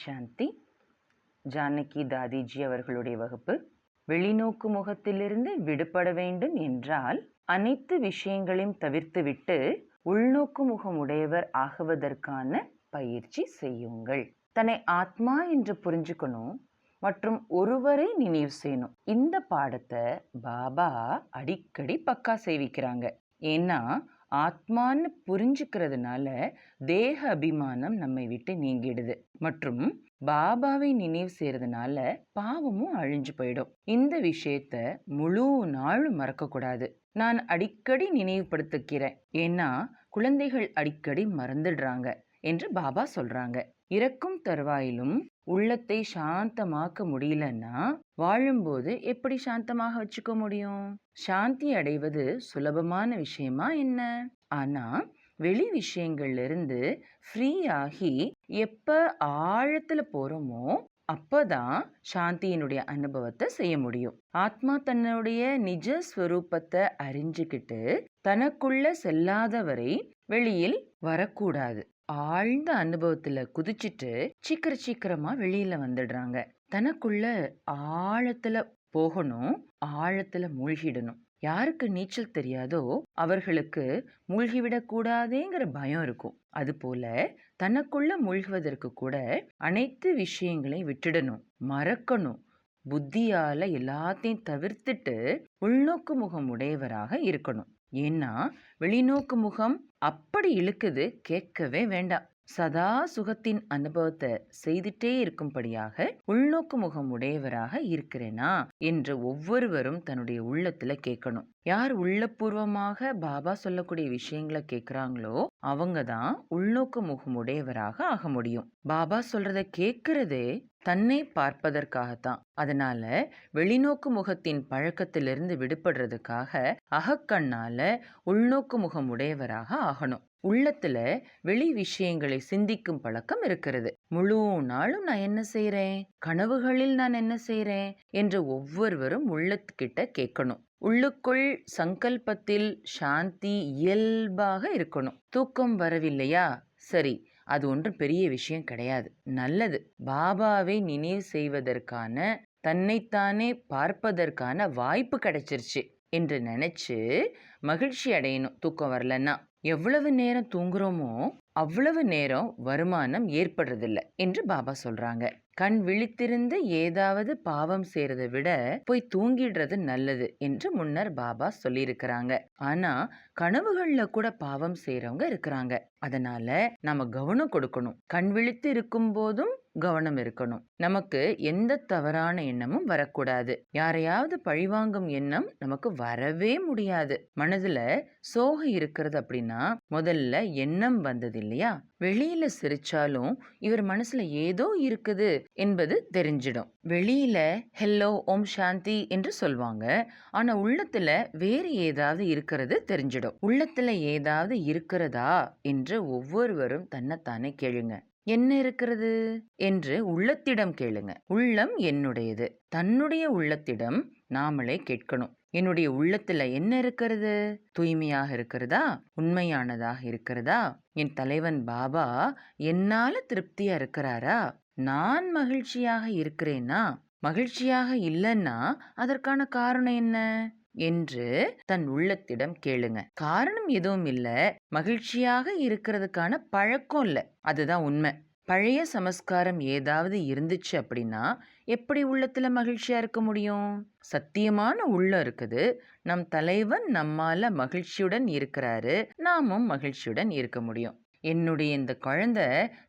சாந்தி ஜானகி தாதிஜி அவர்களுடைய வகுப்பு. வெளிநோக்கு முகத்திலிருந்து விடுபட வேண்டும் என்றால் அனைத்து விஷயங்களையும் தவிர்த்துவிட்டு உள்நோக்கு முகம் உடையவர் ஆகுவதற்கான பயிற்சி செய்யுங்கள். தன்னை ஆத்மா என்று புரிஞ்சுக்கணும் மற்றும் ஒருவரை நினைவு செய்யணும். இந்த பாடத்தை பாபா அடிக்கடி பக்கா செய்விக்கிறாங்க. ஏன்னா ஆத்மான்னு புரிஞ்சுக்கிறதுனால தேக அபிமானம் நம்மை விட்டு நீங்கிடுது. மற்றும் பாபாவை நினைவு செய்யறதுனால பாவமும் அழிஞ்சு போயிடும். இந்த விஷயத்த முழு நாளும் மறக்கக்கூடாது. நான் அடிக்கடி நினைவுபடுத்திக்கிறேன். ஏன்னா குழந்தைகள் அடிக்கடி மறந்துடுறாங்க என்று பாபா சொல்றாங்க. இறக்கும் தருவாயிலும் உள்ளத்தை சாந்தமாக்க முடியலன்னா வாழும்போது எப்படி சாந்தமாக வச்சுக்க முடியும்? சாந்தி அடைவது சுலபமான விஷயமா என்ன? ஆனா வெளி விஷயங்கள்ல இருந்து ஃப்ரீ ஆகி எப்ப ஆழத்துல போறோமோ அப்பதான் சாந்தியினுடைய அனுபவத்தை செய்ய முடியும். ஆத்மா தன்னுடைய நிஜ ஸ்வரூபத்தை அறிஞ்சுக்கிட்டு தனக்குள்ள செல்லாதவரை வெளியில் வரக்கூடாது. ஆழ்ந்த அனுபவத்துல குதிச்சுட்டு சீக்கிர சீக்கிரமா வெளியில வந்துடுறாங்க. தனக்குள்ள ஆழத்துல போகணும் ஆழத்துல மூழ்கிடணும். யாருக்கு நீச்சல் தெரியாதோ அவர்களுக்கு மூழ்கிவிடக் கூடாதேங்கிற பயம் இருக்கும். அதுபோல தனக்குள்ள மூழ்குவதற்கு கூட அனைத்து விஷயங்களையும் விட்டுடணும் மறக்கணும். புத்தியால எல்லாத்தையும் தவிர்த்துட்டு உள்நோக்கு முகம் உடையவராக இருக்கணும். ஏன்னா வெளிநோக்கு முகம் அப்படி இழுக்குது கேட்கவே வேண்டாம். சதா சுகத்தின் அனுபவத்தை செய்துட்டே இருக்கும்படியாக உள்நோக்கு முகம் உடையவராக இருக்கிறேனா என்று ஒவ்வொருவரும் தன்னுடைய உள்ளத்துல கேட்கணும். யார் உள்ளபூர்வமாக பாபா சொல்லக்கூடிய விஷயங்களை கேட்குறாங்களோ அவங்க தான் உள்நோக்கு முகம் உடையவராக ஆக முடியும். பாபா சொல்றத கேட்கறதே தன்னை பார்ப்பதற்காகத்தான். அதனால வெளிநோக்கு முகத்தின் பழக்கத்திலிருந்து விடுபடுறதுக்காக அகக்கண்ணால உள்நோக்கு முகம் உடையவராக ஆகணும். உள்ளத்துல வெளி விஷயங்களை சிந்திக்கும் பழக்கம் இருக்கிறது. முழு நாளும் நான் என்ன செய்யறேன் கனவுகளில் நான் என்ன செய்யறேன் என்று ஒவ்வொருவரும் உள்ளத்துக்கிட்ட கேட்கணும். உள்ளுக்குள் சங்கல்பத்தில் சாந்தி இயல்பாக இருக்கணும். தூக்கம் வரவில்லையா? சரி அது ஒன்றும் பெரிய விஷயம் கிடையாது. நல்லது. பாபாவை நினைவு செய்வதற்கான தன்னைத்தானே பார்ப்பதற்கான வாய்ப்பு கிடைச்சிருச்சு என்று நினைச்சு மகிழ்ச்சி அடையணும். தூக்கம் வரலன்னா எவ்வளவு நேரம் தூங்குறோமோ அவ்வளவு நேரம் வருமானம் ஏற்படுறதில்ல என்று பாபா சொல்றாங்க. கண் விழித்திருந்து ஏதாவது பாவம் செய்யறதை விட போய் தூங்கிடுறது நல்லது என்று முன்னர் பாபா சொல்லியிருக்கிறாங்க. ஆனா கனவுகள்ல கூட பாவம் செய்யறவங்க இருக்கிறாங்க. அதனால நாம கவனம் கொடுக்கணும். கண் விழித்து இருக்கும் போதும் கவனம் இருக்கணும். நமக்கு எந்த தவறான எண்ணமும் வரக்கூடாது. யாரையாவது பழிவாங்கும் எண்ணம் நமக்கு வரவே முடியாது. மனதுல சோகம் இருக்கிறது அப்படின்னா முதல்ல எண்ணம் வந்தது இல்லையா? வெளியில சிரிச்சாலும் இவர் மனசுல ஏதோ இருக்குது என்பது தெரிஞ்சிடும். வெளியில ஹெல்லோ ஓம் சாந்தி என்று சொல்வாங்க. ஆனா உள்ளத்துல வேறு ஏதாவது இருக்கிறது தெரிஞ்சிடும். உள்ளத்துல ஏதாவது இருக்கிறதா? என்று ஒவ்வொருவரும் தன்னைத்தானே கேளுங்க. என்ன இருக்கிறது? என்று உள்ளத்திடம் கேளுங்க. உள்ளம் என்னுடையது. தன்னுடைய உள்ளத்திடம் நாமளே கேட்கணும். என்னுடைய உள்ளத்துல என்ன இருக்கிறது? தூய்மையாக இருக்கிறதா? உண்மையானதாக இருக்கிறதா? என் தலைவன் பாபா என்னால திருப்தியா இருக்கிறாரா? நான் மகிழ்ச்சியாக இருக்கிறேன்னா மகிழ்ச்சியாக இல்லைன்னா அதற்கான காரணம் என்ன? என்று தன் உள்ளத்திடம் கேளுங்க. காரணம் எதுவும் இல்ல. மகிழ்ச்சியாக இருக்கிறதுக்கான பழக்கம் இல்ல. அதுதான் உண்மை. பழைய சமஸ்காரம் ஏதாவது இருந்துச்சு அப்படின்னா எப்படி உள்ளத்துல மகிழ்ச்சியா இருக்க முடியும்? சத்தியமான உள்ளம் இருக்குது. நம் தலைவன் நம்மால மகிழ்ச்சியுடன் இருக்கிறாரு. நாமும் மகிழ்ச்சியுடன் இருக்க முடியும். என்னுடைய இந்த குழந்தை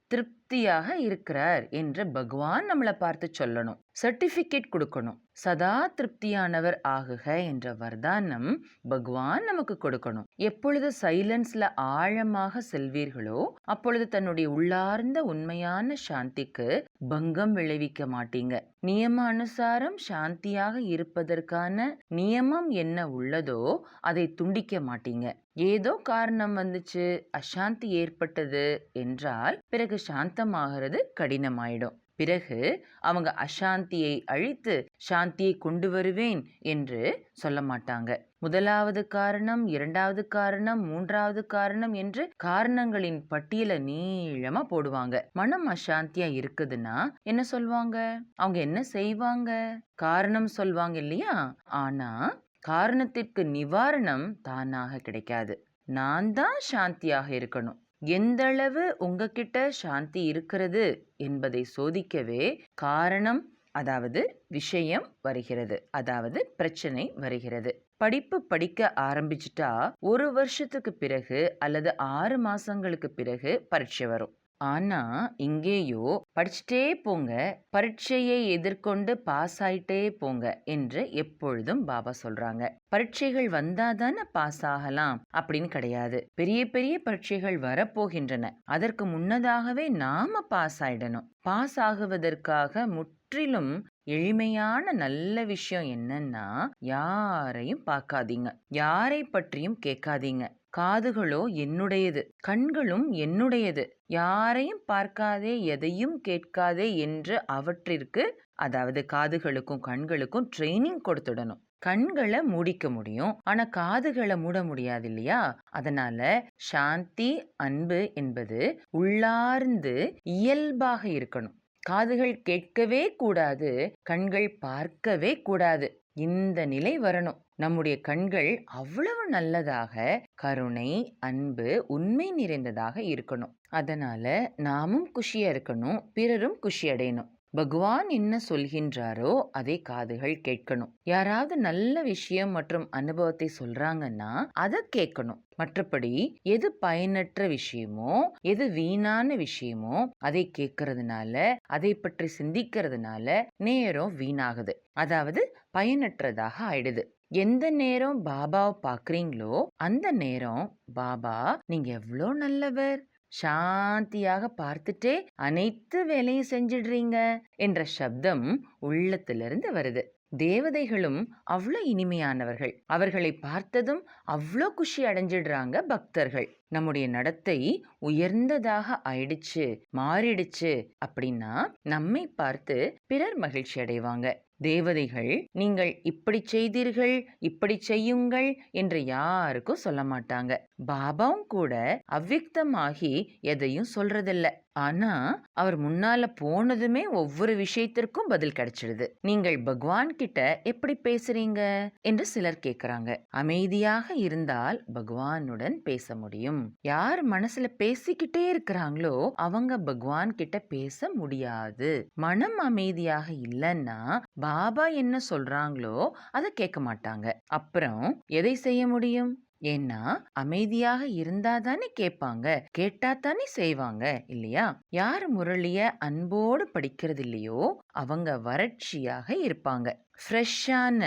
திருப்தி திருப்தியாக இருக்கிறார் என்று பகவான் நம்மளை பார்த்து சொல்லணும். சர்டிபிகேட் கொடுக்கணும். சதா திருப்தியானவர் ஆகுக என்ற வர்தானம் பகவான் நமக்கு கொடுக்கணும். எப்பொழுது சைலன்ஸ்ல ஆழமாக செல்வீர்களோ அப்பொழுது தன்னுடைய உள்ளார்ந்த உண்மையான சாந்திக்கு பங்கம் விளைவிக்க மாட்டீங்க. நியம அனுசாரம் சாந்தியாக இருப்பதற்கான நியமம் என்ன உள்ளதோ அதை துண்டிக்க மாட்டீங்க. ஏதோ காரணம் வந்துச்சு அசாந்தி ஏற்பட்டது என்றால் பிறகு சாந்தி சாந்தமாகிறது கடினமாயிடும். பிறகு அவங்க அசாந்தியை அழித்து சாந்தியை கொண்டு வருவேன் என்று சொல்ல மாட்டாங்க. முதலாவது காரணம் இரண்டாவது காரணம் மூன்றாவது காரணம் என்று காரணங்களின் பட்டியலை நீளமா போடுவாங்க. மனம் அசாந்தியா இருக்குதுன்னா என்ன சொல்வாங்க? அவங்க என்ன செய்வாங்க? காரணம் சொல்வாங்க இல்லையா? ஆனா காரணத்திற்கு நிவாரணம் தானாக கிடைக்காது. நான் தான் சாந்தியாக இருக்கணும். எந்தளவு உங்ககிட்ட சாந்தி இருக்கிறது என்பதை சோதிக்கவே காரணம் அதாவது விஷயம் வருகிறது அதாவது பிரச்சனை வருகிறது. படிப்பு படிக்க ஆரம்பிச்சிட்டா ஒரு வருஷத்துக்கு பிறகு அல்லது ஆறு மாசங்களுக்கு பிறகு பரீட்சை வரும். ஆனா இங்கேயோ படிச்சுட்டே போங்க பரீட்சையை எதிர்கொண்டு பாஸ் ஆயிட்டே போங்க என்று எப்பொழுதும் பாபா சொல்றாங்க. பரீட்சைகள் வந்தாதானே பாஸ் ஆகலாம்? அப்படின்னு கிடையாது. பெரிய பெரிய பரீட்சைகள் வரப்போகின்றன. அதற்கு முன்னதாகவே நாம பாஸ் ஆயிடணும். பாஸ் ஆகுவதற்காக முற்றிலும் எளிமையான நல்ல விஷயம் என்னன்னா யாரையும் பார்க்காதீங்க. யாரை பற்றியும் கேட்காதீங்க. காதுகளோ என்னுடையது கண்களும் என்னுடையது. யாரையும் பார்க்காதே எதையும் கேட்காதே என்று அவற்றிற்கு அதாவது காதுகளுக்கும் கண்களுக்கும் ட்ரைனிங் கொடுத்துடணும். கண்களை மூடிக்க முடியும். ஆனா காதுகளை மூட முடியாது இல்லையா? அதனால சாந்தி அன்பு என்பது உள்ளார்ந்து இயல்பாக இருக்கணும். காதுகள் கேட்கவே கூடாது கண்கள் பார்க்கவே கூடாது. இந்த நிலை வரணும். நம்முடைய கண்கள் அவ்வளவு நல்லதாக கருணை அன்பு உண்மை நிறைந்ததாக இருக்கணும். அதனால நாமும் குஷியா இருக்கணும் பிறரும் குஷி அடையணும். பகவான் என்ன சொல்கின்றாரோ அதை காதுகள் கேட்கணும். யாராவது நல்ல விஷயம் மற்றும் அனுபவத்தை சொல்றாங்கன்னா அதை கேட்கணும். மற்றபடி எது பயனற்ற விஷயமோ எது வீணான விஷயமோ அதை கேட்கறதுனால அதை பற்றி சிந்திக்கிறதுனால நேரம் வீணாகுது. அதாவது பயனற்றதாக ஆயிடுது. எந்த நேரம் பாபாவை பார்க்குறீங்களோ அந்த நேரம் பாபா நீங்க எவ்வளோ நல்லவர். சாந்தியாக பார்த்துட்டே அனைத்து வேலையும் செஞ்சிடுறீங்க என்ற சப்தம் உள்ளத்திலிருந்து வருது. தேவதைகளும் அவ்வளோ இனிமையானவர்கள். அவர்களை பார்த்ததும் அவ்வளோ குஷி அடைஞ்சிடுறாங்க பக்தர்கள். நம்முடைய நடத்தை உயர்ந்ததாக ஆயிடுச்சு மாறிடுச்சு அப்படின்னா நம்மை பார்த்து பிறர் மகிழ்ச்சி அடைவாங்க. தேவதைகள் நீங்கள் இப்படி செய்தீர்கள் இப்படி செய்யுங்கள் என்று யாருக்கும் சொல்ல மாட்டாங்க. பாபாவும் கூட அவ்வியக்தமாகி எதையும் சொல்றதில்ல. ஆனா அவர் முன்னால போனதுமே ஒவ்வொரு விஷயத்திற்கும் பதில் கிடைச்சிடுது. நீங்கள் பகவான் கிட்ட எப்படி பேசுறீங்க? என்று சிலர் கேக்குறாங்க. அமைதியாக இருந்தால் பகவானுடன் பேச முடியும். யார் மனசுல பேசிக்கிட்டே இருக்கிறாங்களோ அவங்க பகவான் கிட்ட பேச முடியாது. மனம் அமைதியாக இல்லைன்னா பாபா என்ன சொல்றாங்களோ அதை கேட்க மாட்டாங்க. அப்புறம் எதை செய்ய முடியும்? ஏன்னா அமைதியாக இருந்தா தானே கேட்பாங்க. கேட்டா தானே செய்வாங்க இல்லையா? யார் முரளிய அன்போடு படிக்கிறது இல்லையோ அவங்க வறட்சியாக இருப்பாங்க. ஃப்ரெஷ்ஷான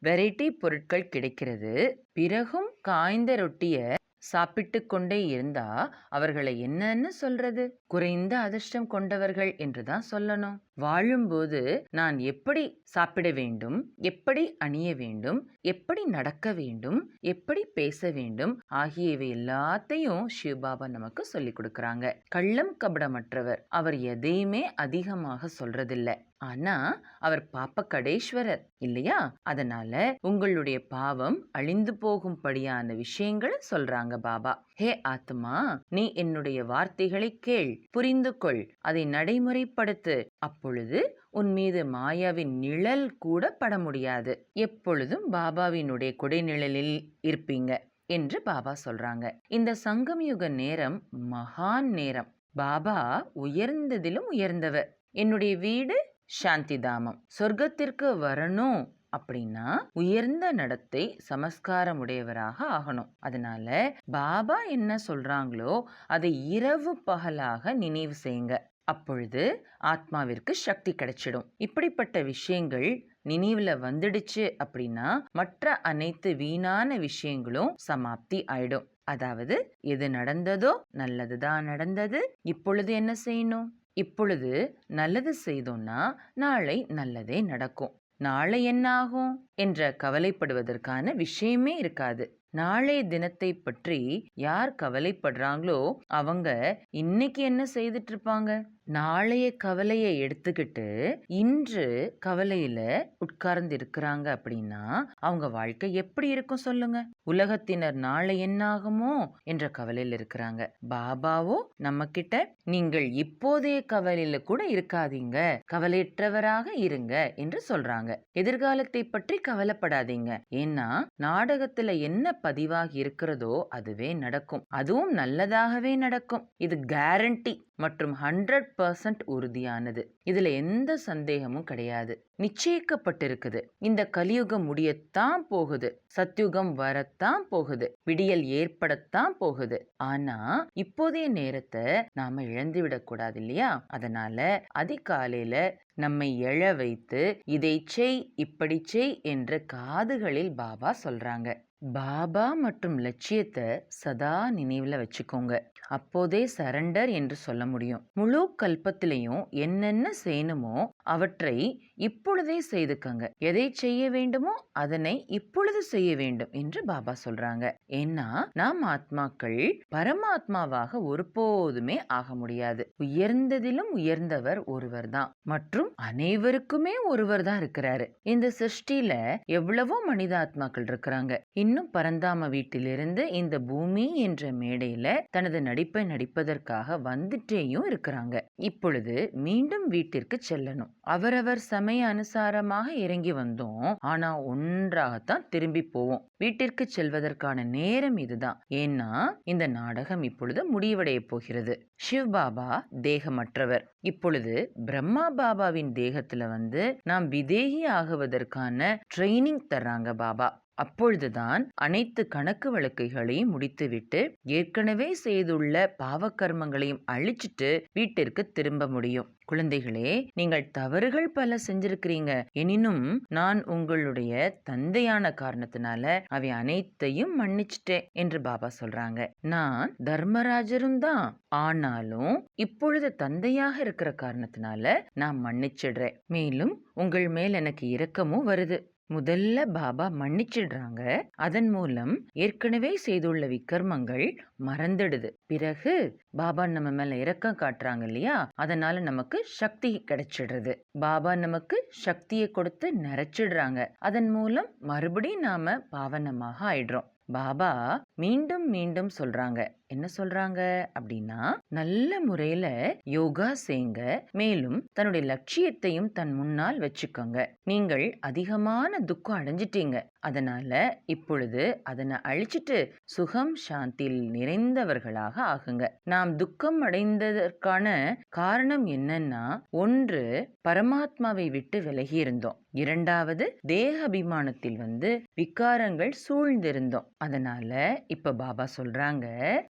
வெரைட்டி பொருட்கள் கிடைக்கிறது. பிறகும் காய்ந்த ரொட்டிய சாப்பிட்டு கொண்டே இருந்தா அவர்களை என்னன்னு சொல்றது? குறைந்த அதிர்ஷ்டம் கொண்டவர்கள் என்றுதான் சொல்லணும். வாழும்போது நான் எப்படி சாப்பிட வேண்டும்? எப்படி அணிய வேண்டும்? எப்படி நடக்க வேண்டும்? எப்படி பேச வேண்டும்? ஆகியவை எல்லாத்தையும் சிவபாபா நமக்கு சொல்லி கொடுக்கறாங்க. கள்ளம் கபடமற்றவர். அவர் எதையுமே அதிகமாக சொல்றதில்லை. ஆனா அவர் பாப்ப கடேஸ்வரர் இல்லையா? அதனால உங்களுடைய பாவம் அழிந்து போகும்படியான விஷயங்களை சொல்றாங்க பாபா. ஹே ஆத்மா நீ என்னுடைய வார்த்தைகளை கேள் புரிந்து கொள் அதை நடைமுறைப்படுத்து. அப்பொழுது உன் மீது மாயாவின் நிழல் கூட பட முடியாது. எப்பொழுதும் பாபாவினுடைய கொடைநிழலில் இருப்பீங்க என்று பாபா சொல்றாங்க. இந்த சங்கமயுக நேரம் மகான் நேரம். பாபா உயர்ந்ததிலும் உயர்ந்தவர். என்னுடைய வீடு சாந்தி தாமம் சொர்க்கத்திற்கு வரணும் அப்படின்னா உயர்ந்த நடத்தை சமஸ்காரம் உடையவராக ஆகணும். அதனால பாபா என்ன சொல்றாங்களோ அதை இரவு பகலாக நினைவு செய்யுங்க. அப்பொழுது ஆத்மாவிற்கு சக்தி கிடைச்சிடும். இப்படிப்பட்ட விஷயங்கள் நினைவுல வந்துடுச்சு அப்படின்னா மற்ற அனைத்து வீணான விஷயங்களும் சமாப்தி ஆயிடும். அதாவது எது நடந்ததோ நல்லதுதான் நடந்தது. இப்பொழுது என்ன செய்யணும்? இப்பொழுது நல்லது செய்தோம்னா நாளை நல்லதே நடக்கும். நாளை என்ன ஆகும் என்ற கவலைப்படுவதற்கான விஷயமே இருக்காது. நாளைய தினத்தை பற்றி யார் கவலைப்படுறாங்களோ அவங்க இன்னைக்கு என்ன செய்துட்டு இருப்பாங்க நாளைய கவலையை எடுத்துக்கிட்டு இன்று கவலையில உட்கார்ந்து இருக்கிறாங்க அப்படின்னா அவங்க வாழ்க்கை எப்படி இருக்கும் சொல்லுங்க? உலகத்தினர் நாளை என்ன ஆகுமோ என்ற கவலையில் இருக்கிறாங்க. பாபாவோ நம்ம கிட்ட நீங்கள் இப்போதைய கவலையில கூட இருக்காதீங்க. கவலையற்றவராக இருங்க என்று சொல்றாங்க. எதிர்காலத்தை பற்றி கவலைப்படாதீங்க. ஏன்னா நாடகத்துல என்ன பதிவாகி இருக்கிறதோ அதுவே நடக்கும். அதுவும் நல்லதாகவே நடக்கும். இது கேரண்டி மற்றும் ஹண்ட்ரட் பர்சன்ட் உறுதியானது. இதுல எந்த சந்தேகமும் கிடையாது. நிச்சயிக்கப்பட்டிருக்குது. இந்த கலியுகம் முடியத்தான் போகுது. சத்யுகம் வரத்தான் போகுது. விடியல் ஏற்படத்தான் போகுது. ஆனா இப்போதைய நேரத்தை நாம இழந்து விடக்கூடாது இல்லையா? அதனால அதிகாலையில நம்மை எழ வைத்து இதை செய் இப்படி செய் என்று காதுகளில் பாபா சொல்றாங்க. பாபா மற்றும் லட்சியத்தை சதா நினைவில் வச்சுக்கோங்க. அப்போதே சரண்டர் என்று சொல்ல முடியும். முழு கல்பத்திலையும் என்னென்ன செய்யணுமோ அவற்றை இப்பொழுதே செய்துக்கங்க. எதை செய்ய வேண்டுமோ அதனை இப்பொழுது செய்ய வேண்டும் என்று பாபா சொல்றாங்க. ஏன்னா நாம் ஆத்மாக்கள் பரமாத்மாவாக ஒருபோதுமே ஆக முடியாது. உயர்ந்ததிலும் உயர்ந்தவர் ஒருவர் தான். மற்றும் அனைவருக்குமே ஒருவர் தான் இருக்கிறாரு. இந்த சிருஷ்டில எவ்வளவோ மனித ஆத்மாக்கள் இருக்கிறாங்க. இன்னும் பரந்தாம வீட்டிலிருந்து இந்த பூமி என்ற மேடையில தனது நடிப்பை நடிப்பதற்காக வந்துட்டேயும் இருக்கிறாங்க. இப்பொழுது மீண்டும் வீட்டிற்கு செல்லணும். அவரவர் சமய அனுசாரமாக இறங்கி வந்தோம். ஆனா ஒன்றாகத்தான் திரும்பி போவோம். வீட்டிற்கு செல்வதற்கான நேரம் இதுதான். ஏன்னா இந்த நாடகம் இப்பொழுது முடிவடைய போகிறது. சிவ் பாபா தேகமற்றவர். இப்பொழுது பிரம்மா பாபாவின் தேகத்துல வந்து நாம் விதேகி ஆகுவதற்கான ட்ரைனிங் தர்றாங்க பாபா. அப்பொழுதுதான் அனைத்து கணக்கு வழக்குகளையும் முடித்துவிட்டு ஏற்கனவே செய்துள்ள பாவக்கர்மங்களையும் அழிச்சிட்டு வீட்டிற்கு திரும்ப முடியும். குழந்தைகளே நீங்கள் தவறுகள் பல செஞ்சிருக்கிறீங்க. எனினும் நான் உங்களுடைய தந்தையான காரணத்தினால அவை அனைத்தையும் மன்னிச்சிட்டேன் என்று பாபா சொல்றாங்க. நான் தர்மராஜரும் தான். ஆனாலும் இப்பொழுது தந்தையாக இருக்கிற காரணத்தினால நான் மன்னிச்சிடுறேன். மேலும் உங்கள் மேல் எனக்கு இரக்கமும் வருது. முதல்ல பாபா மன்னிச்சிடுறாங்க. அதன் மூலம் ஏற்கனவே செய்துள்ள விக்கர்மங்கள் மறந்துடுது. பிறகு பாபா நம்ம மேல இரக்கம் காட்டுறாங்க இல்லையா? அதனால நமக்கு சக்தி கிடைச்சிடுறது. பாபா நமக்கு சக்தியை கொடுத்து நிறைச்சிடுறாங்க அதன் மூலம் மறுபடியும் நாம பாவனமாக ஆயிடுறோம். பாபா மீண்டும் மீண்டும் சொல்றாங்க. என்ன சொல்றாங்க? அப்படின்னா நல்ல முறையில யோகா செய்யுங்க மேலும் தன்னுடைய லட்சியத்தையும் தன் முன்னால் வச்சுக்கோங்க. நீங்கள் அதிகமான துக்கம் அடைஞ்சிட்டீங்க. அதனால இப்பொழுது அதனை அழிச்சிட்டு சுகம் சாந்தியில் நிறைந்தவர்களாக ஆகுங்க. நாம் துக்கம் அடைந்ததற்கான காரணம் என்னன்னா ஒன்று பரமாத்மாவை விட்டு விலகி இருந்தோம். இரண்டாவது தேக அபிமானத்தில் வந்து விக்காரங்கள் சூழ்ந்திருந்தோம். அதனால இப்ப பாபா சொல்றாங்க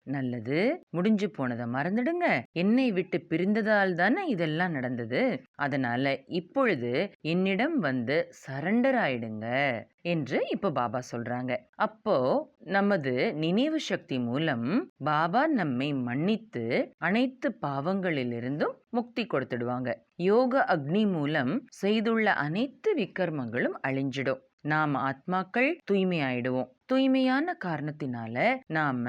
நல்லது. முடிஞ்சு போனதை மறந்துடுங்க. என்னை விட்டு பிரிந்ததால் தானே இதெல்லாம் நடந்தது. அதனால இப்பொழுது என்னிடம் வந்து சரண்டர் ஆயிடுங்க என்று இப்ப பாபா சொல்றாங்க. அப்போ நமது நினைவு சக்தி மூலம் பாபா நம்மை மன்னித்து அனைத்து பாவங்களிலிருந்தும் முக்தி கொடுத்துடுவாங்க. யோக அக்னி மூலம் செய்துள்ள அனைத்து விக்கர்மங்களும் அழிஞ்சிடும். நாம் ஆத்மாக்கள் தூய்மையாயிடுவோம். தூய்மையான காரணத்தினால நாம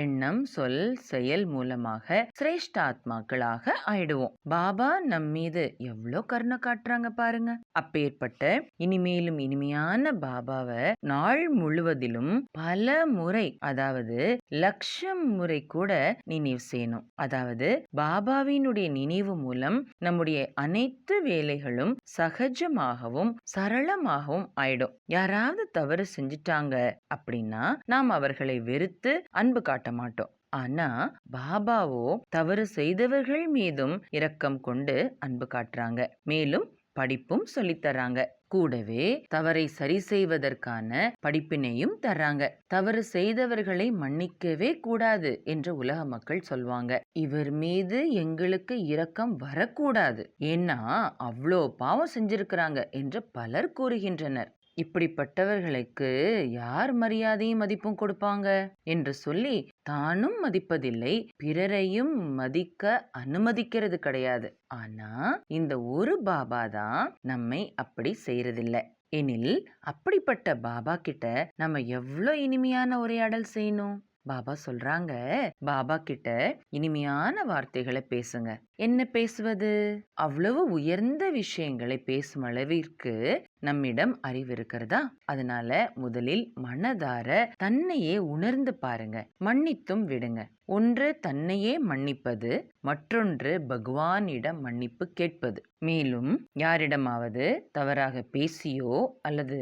எண்ணம் சொல் செயல் மூலமாக சிரேஷ்ட ஆத்மாக்களாக ஆயிடுவோம். பாபா நம் மீது எவ்வளோ கருணை காட்டுறாங்க பாருங்க. அப்பேற்பட்ட இனிமேலும் இனிமையான பாபாவை நாள் முழுவதிலும் பல முறை அதாவது லட்சம் முறை கூட நினைவு செய்யணும். அதாவது பாபாவினுடைய நினைவு மூலம் நம்முடைய அனைத்து வேலைகளும் சகஜமாகவும் சரளமாகவும் ஆயிடும். யாராவது தவறு செஞ்சிட்டாங்க அப்படின்னா நாம் அவர்களை வெறுத்து அன்பு காட்ட மாட்டோம். ஆனா பாபாவோ தவறு செய்தவர்கள் மீதும் இரக்கம் கொண்டு அன்பு காட்டுறாங்க. மேலும் படிப்பும் சொல்லித்தராங்க கூடவே தவறை சரி செய்வதற்கான படிப்பினையும் தர்றாங்க. தவறு செய்தவர்களை மன்னிக்கவே கூடாது என்று உலக மக்கள் சொல்வாங்க. இவர் மீது எங்களுக்கு இரக்கம் வரக்கூடாது. ஏன்னா அவ்வளோ பாவம் செஞ்சிருக்கிறாங்க என்று பலர் கூறுகின்றனர். இப்படிப்பட்டவர்களுக்கு யார் மரியாதையும் மதிப்பும் கொடுப்பாங்க? என்று சொல்லி தானும் மதிப்பதில்லை பிறரையும் மதிக்க அனுமதிக்கிறது கிடையாது. ஆனா இந்த ஒரு பாபா தான் நம்மை அப்படி செய்யறதில்லை எனில் அப்படிப்பட்ட பாபா கிட்ட நம்ம எவ்வளோ இனிமையான உரையாடல் செய்யணும்? பாபா சொல்றாங்க. பாபா கிட்ட இனிமையான வார்த்தைகளை பேசுங்க. என்ன பேசுவது? அவ்வளவு உயர்ந்த விஷயங்களை பேசும் அளவிற்கு நம்மிடம் அறிவு இருக்கிறதா? அதனால முதலில் மனதார தன்னையே உணர்ந்து பாருங்க. மன்னித்தும் விடுங்க. ஒன்று தன்னையே மன்னிப்பது மற்றொன்று பகவானிடம் மன்னிப்பு கேட்பது. மேலும் யாரிடமாவது தவறாக பேசியோ அல்லது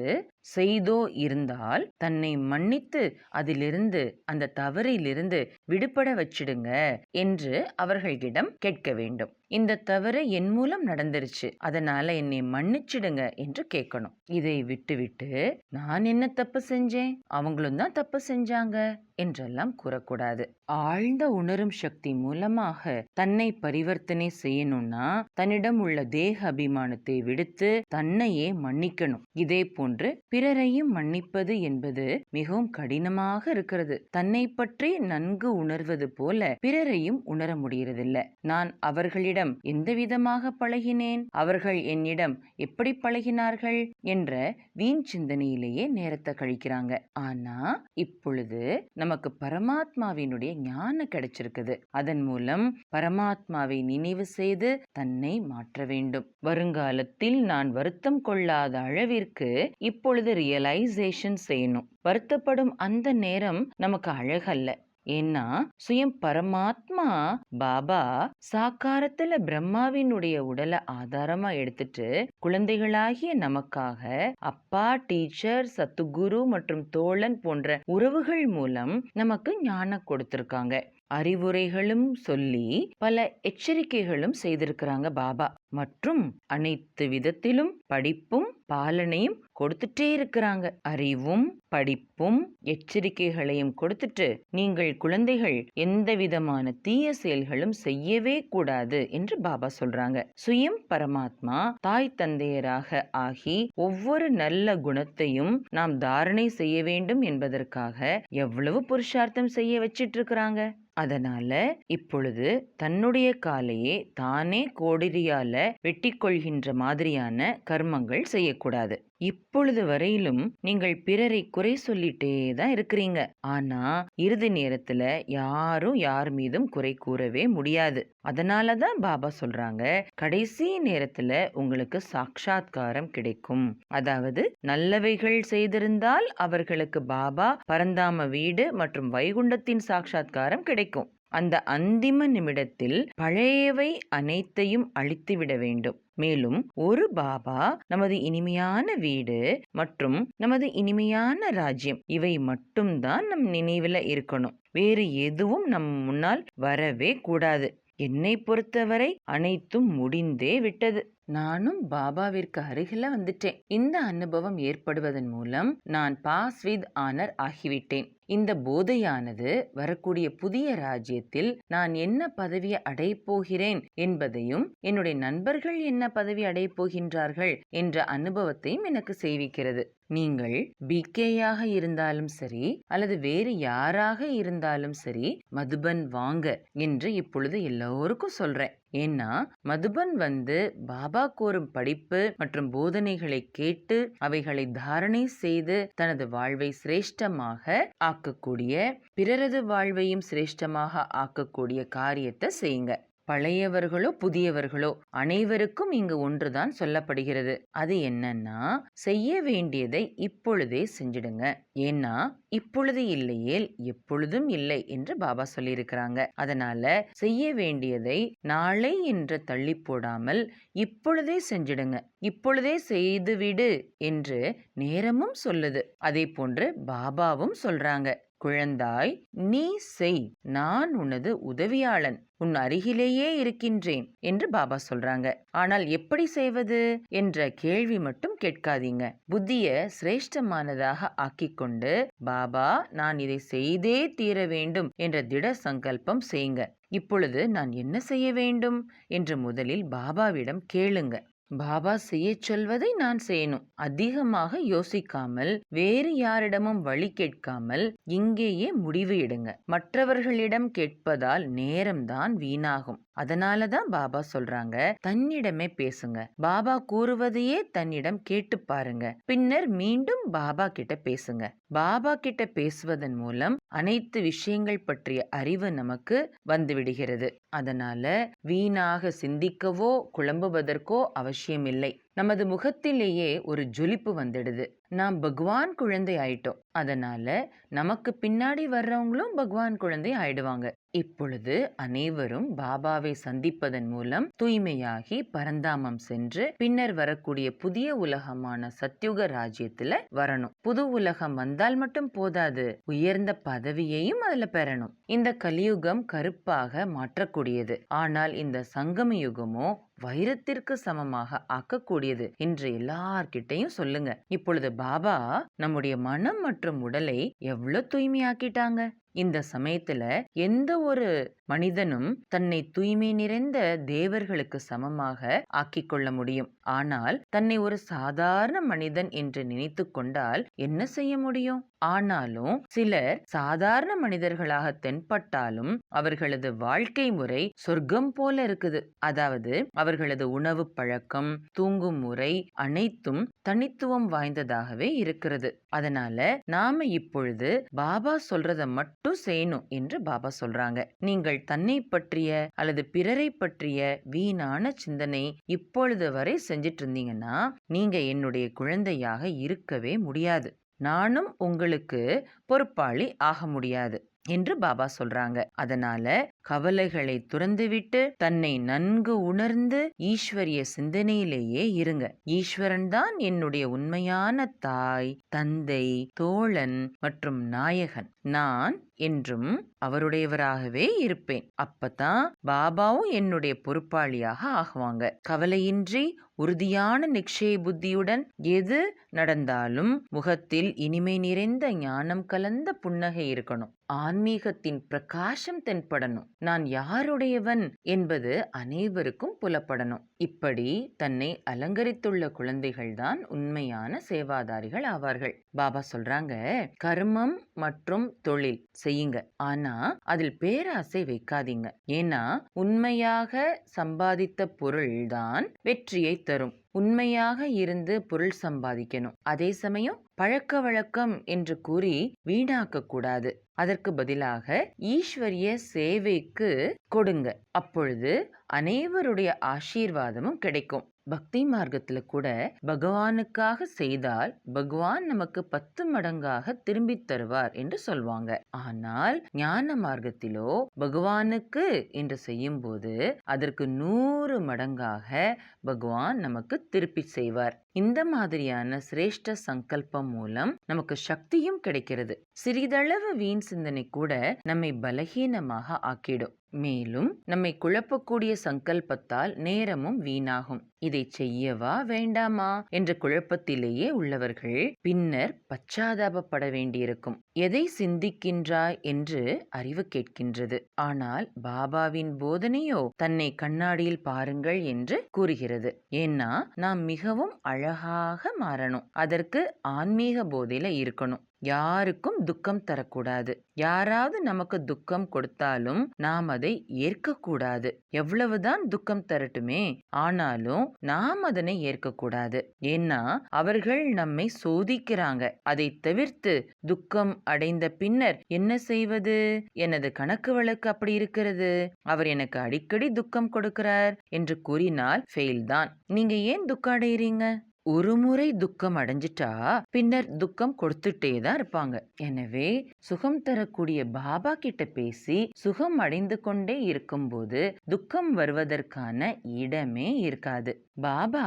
செய்தோ இருந்தால் தன்னை மன்னித்து அதிலிருந்து அந்த தவறிலிருந்து விடுபட வச்சிடுங்க என்று அவர்களிடம் கேட்க வேண்டும். இந்த தவறு என் மூலம் நடந்துருச்சு அதனால என்னை மன்னிச்சிடுங்க என்று கேட்கணும். இதை விட்டுவிட்டு நான் என்ன தப்பு செஞ்சேன்? அவங்களும் தான் தப்பு செஞ்சாங்க. என்றெல்லாம் கூறக்கூடாது. ஆழ்ந்த உணரும் சக்தி மூலமாக தன்னை பரிவர்த்தனை செய்யணும்னா தன்னிடம் உள்ள தேக அபிமானத்தை விடுத்து தன்னையே மன்னிக்கணும். இதே போன்று பிறரையும் மன்னிப்பது என்பது மிகவும் கடினமாக இருக்கிறது. தன்னை பற்றி நன்கு உணர்வது போல பிறரையும் உணர முடியறதில்ல. நான் அவர்களிடம் எந்த விதமாக பழகினேன்? அவர்கள் என்னிடம் எப்படி பழகினார்கள்? என்ற வீண் சிந்தனையிலேயே நேரத்தை கழிக்கிறாங்க. ஆனா இப்பொழுது நமக்கு பரமாத்மாவினுடைய ஞானம் கிடைச்சிருக்குது. அதன் மூலம் பரமாத்மாவை நினைவு செய்து தன்னை மாற்ற வேண்டும். வருங்காலத்தில் நான் வருத்தம் கொள்ளாத அளவிற்கு இப்பொழுது ரியலைசேஷன் செய்யணும். வருத்தப்படும் அந்த நேரம் நமக்கு அழகல்ல. ஏன்னா சுயம் பரமாத்மா பாபா சாக்காரத்துல பிரம்மாவினுடைய உடலை ஆதாரமா எடுத்துட்டு குழந்தைகளாகிய நமக்காக அப்பா டீச்சர் சத்துகுரு மற்றும் தோழன் போன்ற உறவுகள் மூலம் நமக்கு ஞானம் கொடுத்திருக்காங்க. அறிவுரைகளும் சொல்லி பல எச்சரிக்கைகளும் செய்திருக்கிறாங்க பாபா. மற்றும் அனைத்து விதத்திலும் படிப்பும் பாலனையும் கொடுத்துட்டே இருக்கிறாங்க. அறிவும் படிப்பும் எச்சரிக்கைகளையும் கொடுத்துட்டு நீங்கள் குழந்தைகள் எந்த விதமான தீய செயல்களும் செய்யவே கூடாது என்று பாபா சொல்றாங்க. சுயம் பரமாத்மா தாய் தந்தையராக ஆகி ஒவ்வொரு நல்ல குணத்தையும் நாம் தாரணை செய்ய வேண்டும் என்பதற்காக எவ்வளவு புருஷார்த்தம் செய்ய வச்சிட்டு இருக்கிறாங்க அதனால இப்பொழுது தன்னுடைய காலையே தானே கோடரியால வெட்டி கொள்கின்ற மாதிரியான கர்மங்கள் செய்யக்கூடாது இப்பொழுது வரையிலும் நீங்கள் பிறரை குறை சொல்லிட்டே தான் இருக்கிறீங்க. ஆனா இறுதி நேரத்துல யாரும் யார் மீதும் குறை கூறவே முடியாது. அதனாலதான் பாபா சொல்றாங்க கடைசி நேரத்துல உங்களுக்கு சாட்சா்காரம் கிடைக்கும். அதாவது நல்லவைகள் செய்திருந்தால் அவர்களுக்கு பாபா பரந்தாம வீடு மற்றும் வைகுண்டத்தின் சாட்சா்காரம் கிடைக்கும். அந்த அந்திம நிமிடத்தில் பழையவை அனைத்தையும் அழித்துவிட வேண்டும். மேலும் ஒரு பாபா நமது இனிமையான வீடு மற்றும் நமது இனிமையான ராஜ்யம் இவை மட்டும்தான் நம் நினைவில் இருக்கணும். வேறு எதுவும் நம் முன்னால் வரவே கூடாது. என்னை பொறுத்தவரை அனைத்தும் முடிந்தே விட்டது. நானும் பாபாவிற்கு அருகில வந்துட்டேன். இந்த அனுபவம் ஏற்படுவதன் மூலம் நான் பாஸ் வித் ஆனர் ஆகிவிட்டேன். இந்த போதையானது வரக்கூடிய புதிய ராஜ்யத்தில் நான் என்ன பதவியை அடைப்போகிறேன் என்பதையும் என்னுடைய நண்பர்கள் என்ன பதவி அடைப்போகின்றார்கள் என்ற அனுபவத்தையும் எனக்கு செய்விக்கிறது. நீங்கள் பிகேயாக இருந்தாலும் சரி அல்லது வேறு யாராக இருந்தாலும் சரி மதுபன் வாங்க என்று இப்பொழுது எல்லோருக்கும் சொல்றேன். ஏன்னா மதுபன் வந்து பாபா கோரும் படிப்பு மற்றும் போதனைகளை கேட்டு அவைகளை தாரணை செய்து தனது வாழ்வை சிரேஷ்டமாக ஆக்கக்கூடிய பிறரது வாழ்வையும் சிரேஷ்டமாக ஆக்கக்கூடிய காரியத்தை செய்யுங்க. பழையவர்களோ புதியவர்களோ அனைவருக்கும் இங்கு ஒன்றுதான் சொல்லப்படுகிறது. அது என்னன்னா செய்ய வேண்டியதை இப்பொழுதே செஞ்சிடுங்க. ஏன்னா இப்பொழுது இல்லையேல் எப்பொழுதும் இல்லை என்று பாபா சொல்லியிருக்கிறாங்க. அதனால செய்ய வேண்டியதை நாளை என்று தள்ளி போடாமல் இப்பொழுதே செஞ்சிடுங்க. இப்பொழுதே செய்துவிடு என்று நேரமும் சொல்லுது. அதே போன்று பாபாவும் சொல்றாங்க. குழந்தாய் நீ செய். நான் உனது உதவியாளன். உன் அருகிலேயே இருக்கின்றேன் என்று பாபா சொல்றாங்க. ஆனால் எப்படி செய்வது? என்ற கேள்வி மட்டும் கேட்காதீங்க. புத்திய சிரேஷ்டமானதாக ஆக்கிக்கொண்டு பாபா நான் இதை செய்தே தீர வேண்டும் என்ற திட சங்கல்பம் செய்யுங்க. இப்பொழுது நான் என்ன செய்ய வேண்டும்? என்று முதலில் பாபாவிடம் கேளுங்க. பாபா செய்யச் சொல்வதை நான் செய்யணும். அதிகமாக யோசிக்காமல் வேறு யாரிடமும் வழி கேட்காமல் இங்கேயே முடிவு எடுங்க. மற்றவர்களிடம் கேட்பதால் நேரம்தான் வீணாகும். அதனாலதான் பாபா சொல்றாங்க தன்னிடமே பேசுங்க. பாபா கூறுவதையே தன்னிடம் கேட்டு பாருங்க. பின்னர் மீண்டும் பாபா கிட்ட பேசுங்க. பாபா கிட்ட பேசுவதன் மூலம் அனைத்து விஷயங்கள் பற்றிய அறிவு நமக்கு வந்துவிடுகிறது அதனால வீணாக சிந்திக்கவோ குழம்புவதற்கோ அவசியமில்லை. நமது முகத்திலேயே ஒரு ஜொலிப்பு வந்துடுது. நாம் பகவான் குழந்தை ஆயிட்டோம். அதனால நமக்கு பின்னாடி வர்றவங்களும் பகவான் குழந்தை ஆயிடுவாங்க. இப்பொழுது அனைவரும் பாபாவை சந்திப்பதன் மூலம் தூய்மையாகி பரந்தாமம் சென்று பின்னர் வரக்கூடிய புதிய உலகமான சத்யுக ராஜ்யத்துல வரணும். புது உலகம் வந்தால் மட்டும் போதாது. உயர்ந்த பதவியையும் அதுல பெறணும். இந்த கலியுகம் கருப்பாக மாற்றக்கூடியது. ஆனால் இந்த சங்கம யுகமோ வைரத்திற்கு சமமாக ஆக்கக்கூடியது என்று எல்லார்கிட்டையும் சொல்லுங்க. இப்பொழுது பாபா நம்முடைய மனம் மற்றும் உடலை எவ்வளவு தூய்மையாக்கிட்டாங்க? இந்த சமயத்துல எந்த ஒரு மனிதனும் தன்னை தூய்மை நிறைந்த தேவர்களுக்கு சமமாக ஆக்கிக் கொள்ள முடியும். ஆனால் தன்னை ஒரு சாதாரண மனிதன் என்று நினைத்து கொண்டால் என்ன செய்ய முடியும்? ஆனாலும் சிலர் சாதாரண மனிதர்களாக தென்பட்டாலும் அவர்களது வாழ்க்கை முறை சொர்க்கம் போல இருக்குது. அதாவது அவர்களது உணவு பழக்கம் தூங்கும் முறை அனைத்தும் தனித்துவம் வாய்ந்ததாகவே இருக்கிறது. அதனால நாம இப்பொழுது பாபா சொல்றத மட்டும் செய்யணும் என்று பாபா சொல்றாங்க. நீங்கள் தன்னை பற்றிய அல்லது பிறரை பற்றிய வீணான சிந்தனை இப்பொழுது வரை செஞ்சிட்டு இருந்தீங்கன்னா நீங்க என்னுடைய குழந்தையாக இருக்கவே முடியாது. நானும் உங்களுக்கு பொறுப்பாளி ஆக முடியாது என்று பாபா சொல்றாங்க. அதனால கவலைகளை துறந்துவிட்டு தன்னை நன்கு உணர்ந்து ஈஸ்வரிய சிந்தனையிலேயே இருங்க. ஈஸ்வரன் தான் என்னுடைய உண்மையான தாய் தந்தை தோழன் மற்றும் நாயகன். நான் என்றும் அவருடையவராகவே இருப்பேன். அப்பதான் பாபாவும் என்னுடைய பொறுப்பாளியாக ஆகுவாங்க. கவலையின்றி உறுதியான நிச்சய புத்தியுடன் எது நடந்தாலும் முகத்தில் இனிமை நிறைந்த ஞானம் கலந்த புன்னகை இருக்கணும். ஆன்மீகத்தின் பிரகாசம் தென்படணும். நான் யாருடையவன் என்பது அனைவருக்கும் புலப்படணும். இப்படி தன்னை அலங்கரித்துள்ள குழந்தைகள்தான் உண்மையான சேவாதாரிகள் ஆவார்கள். பாபா சொல்றாங்க கர்மம் மற்றும் தொழில் செய்யுங்க. ஆனா அதில் பேராசை வைக்காதீங்க. ஏன்னா உண்மையாக சம்பாதித்த பொருள்தான் வெற்றியை தரும். உண்மையாக இருந்து பொருள் சம்பாதிக்கணும். அதே சமயம் பழக்க வழக்கம் என்று கூறி வீணாக்க கூடாது அதற்கு பதிலாக ஈஸ்வரிய சேவைக்கு கொடுங்க. அப்பொழுது அனைவருடைய ஆசீர்வாதமும் கிடைக்கும். பக்தி மார்க்கத்துல கூட பகவானுக்காக செய்தால் பகவான் நமக்கு பத்து மடங்காக திரும்பி தருவார் என்று சொல்வாங்க. ஆனால் ஞான மார்க்கத்திலோ பகவானுக்கு என்று செய்யும் போது அதற்கு நூறு மடங்காக பகவான் நமக்கு திருப்பி செய்வார். இந்த மாதிரியான சிரேஷ்ட சங்கல்பம் மூலம் நமக்கு சக்தியும் கிடைக்கிறது. சிறிதளவு வீண் சிந்தனை கூட நம்மை பலகீனமாக ஆக்கிடும். மேலும் நம்மை குழப்பக்கூடிய சங்கல்பத்தால் நேரமும் வீணாகும். இதை செய்யவா வேண்டாமா? என்ற குழப்பத்திலேயே உள்ளவர்கள் பின்னர் பச்சாதாபப்பட வேண்டியிருக்கும். எதை சிந்திக்கின்றாய்? என்று அறிவு கேட்கின்றது. ஆனால் பாபாவின் போதனையோ தன்னை கண்ணாடியில் பாருங்கள் என்று கூறுகிறது. ஏன்னா நாம் மிகவும் அழகாக மாறணும். அதற்கு ஆன்மீக போதையில இருக்கணும். யாருக்கும் துக்கம் தரக்கூடாது. யாராவது நமக்கு துக்கம் கொடுத்தாலும் நாம் அதை ஏற்கக்கூடாது. எவ்வளவுதான் துக்கம் தரட்டுமே ஆனாலும் நாம் அதனை ஏற்கக்கூடாது. ஏன்னா அவர்கள் நம்மை சோதிக்கிறாங்க. அதை தவிர்த்து துக்கம் அடைந்த பின்னர் என்ன செய்வது? எனது கணக்கு வழக்கு அப்படி இருக்கிறது. அவர் எனக்கு அடிக்கடி துக்கம் கொடுக்கிறார் என்று கூறினால் ஃபெயில் தான். நீங்க ஏன் துக்கம் அடையிறீங்க? ஒரு முறை துக்கம் அடைஞ்சிட்டா பின்னர் துக்கம் கொடுத்துட்டே தான் இருப்பாங்க. எனவே சுகம் தரக்கூடிய பாபா கிட்ட பேசி சுகம் அடைந்து கொண்டே இருக்கும்போது துக்கம் வருவதற்கான இடமே இருக்காது. பாபா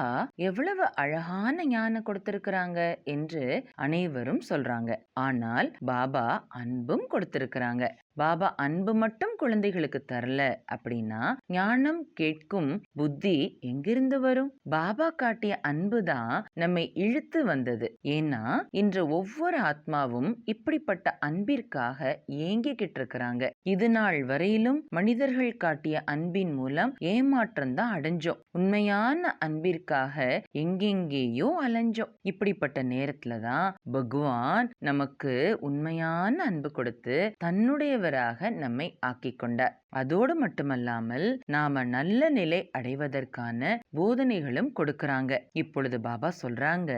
எவ்வளவு அழகான ஞானம் கொடுத்திருக்கிறாங்க என்று அனைவரும் சொல்றாங்க. ஆனால் பாபா அன்பும் கொடுத்திருக்கிறாங்க. பாபா அன்பு மட்டும் குழந்தைகளுக்கு தரல அப்படின்னா ஞானம் கேட்கும் புத்தி எங்கிருந்து வரும்? பாபா காட்டிய அன்பு தான் நம்மை இழுத்து வந்தது. ஏன்னா இன்று ஒவ்வொரு ஆத்மாவும் இப்படிப்பட்ட அன்பு அன்பிற்காக ஏங்கிக்கிட்டு இருக்கிறாங்க இது நாள் வரையிலும் மனிதர்கள் காட்டிய அன்பின் மூலம் ஏமாற்றம் தான் அடைஞ்சோம். உண்மையான அன்பிற்காக எங்கெங்கேயோ அலைஞ்சோம். இப்படிப்பட்ட நேரத்துல தான் பகவான் நமக்கு உண்மையான அன்பு கொடுத்து தன்னுடையவராக நம்மை ஆக்கிக் கொண்டார் அதோடு மட்டுமல்லாமல் நாம நல்ல நிலை அடைவதற்கான போதனைகளும் கொடுக்கறாங்க. இப்பொழுது பாபா சொல்றாங்க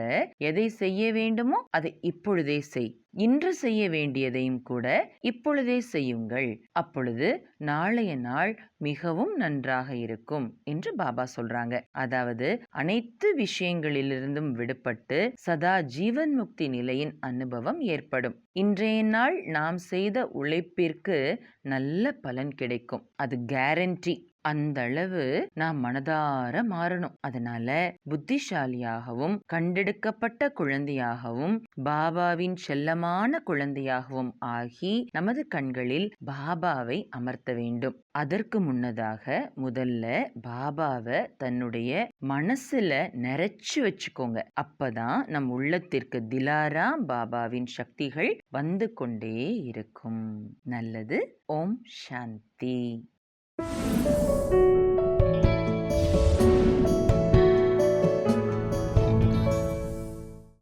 எதை செய்ய வேண்டுமோ அதை இப்பொழுதே செய். இன்று செய்ய வேண்டியதையும் கூட இப்பொழுதே செய்யுங்கள். அப்பொழுது நாளைய நாள் மிகவும் நன்றாக இருக்கும் என்று பாபா சொல்றாங்க. அதாவது அனைத்து விஷயங்களிலிருந்தும் விடுபட்டு சதா ஜீவன் முக்தி நிலையின் அனுபவம் ஏற்படும். இன்றைய நாள் நாம் செய்த உழைப்பிற்கு நல்ல பலன் கிடைக்கும். அது கேரண்டி அந்த அளவு நாம் மனதார மாறணும். அதனால புத்திசாலியாகவும் கண்டெடுக்கப்பட்ட குழந்தையாகவும் பாபாவின் செல்லமான குழந்தையாகவும் ஆகி நமது கண்களில் பாபாவை அமர்த்த வேண்டும். அதற்கு முன்னதாக முதல்ல பாபாவை தன்னுடைய மனசுல நிறைச்சு வச்சுக்கோங்க. அப்பதான் நம் உள்ளத்திற்கு திலாரா பாபாவின் சக்திகள் வந்து கொண்டே இருக்கும். நல்லது. ஓம் சாந்தி. thank you